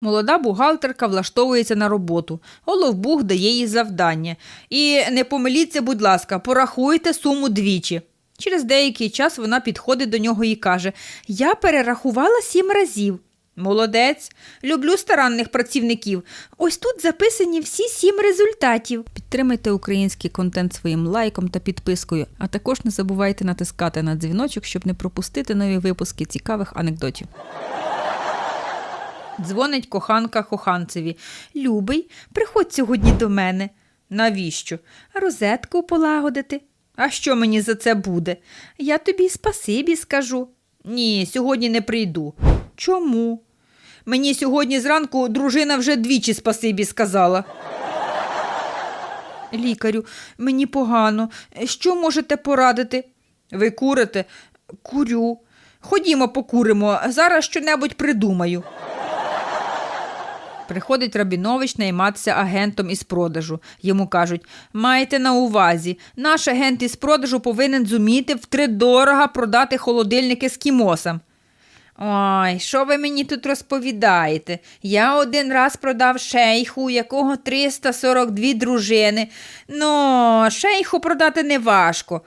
Молода бухгалтерка влаштовується на роботу. Головбух дає їй завдання. І не помиліться, будь ласка, порахуйте суму двічі. Через деякий час вона підходить до нього і каже: Я перерахувала сім разів. Молодець, люблю старанних працівників. Ось тут записані всі сім результатів. Підтримайте український контент своїм лайком та підпискою, а також не забувайте натискати на дзвіночок, щоб не пропустити нові випуски цікавих анекдотів. Дзвонить коханка коханцеві. Любий, приходь сьогодні до мене. Навіщо? Розетку полагодити. А що мені за це буде? Я тобі спасибі скажу. Ні, сьогодні не прийду. Чому? Мені сьогодні зранку дружина вже двічі спасибі сказала. Лікарю, мені погано. Що можете порадити? Ви курите? Курю. Ходімо, покуримо, зараз щонебудь придумаю. Приходить Рабінович найматися агентом із продажу. Йому кажуть: майте на увазі, наш агент із продажу повинен зуміти втридорога продати холодильники з кімосом. Ой, що ви мені тут розповідаєте? Я один раз продав шейху, у якого 342 дружини. Ну, шейху продати не важко.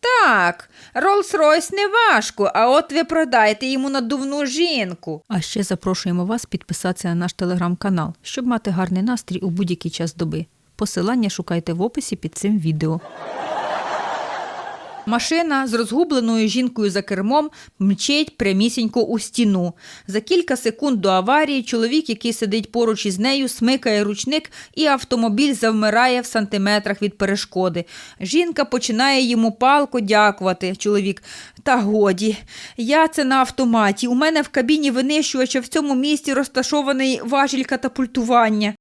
Так, Роллс-Ройс не важко, а от ви продаєте йому надувну жінку. А ще запрошуємо вас підписатися на наш телеграм-канал, щоб мати гарний настрій у будь-який час доби. Посилання шукайте в описі під цим відео. Машина з розгубленою жінкою за кермом мчить прямісінько у стіну. За кілька секунд до аварії чоловік, який сидить поруч із нею, смикає ручник, і автомобіль завмирає в сантиметрах від перешкоди. Жінка починає йому палко дякувати. Чоловік. Та годі, я це на автоматі. У мене в кабіні винищувача в цьому місці розташований важіль катапультування.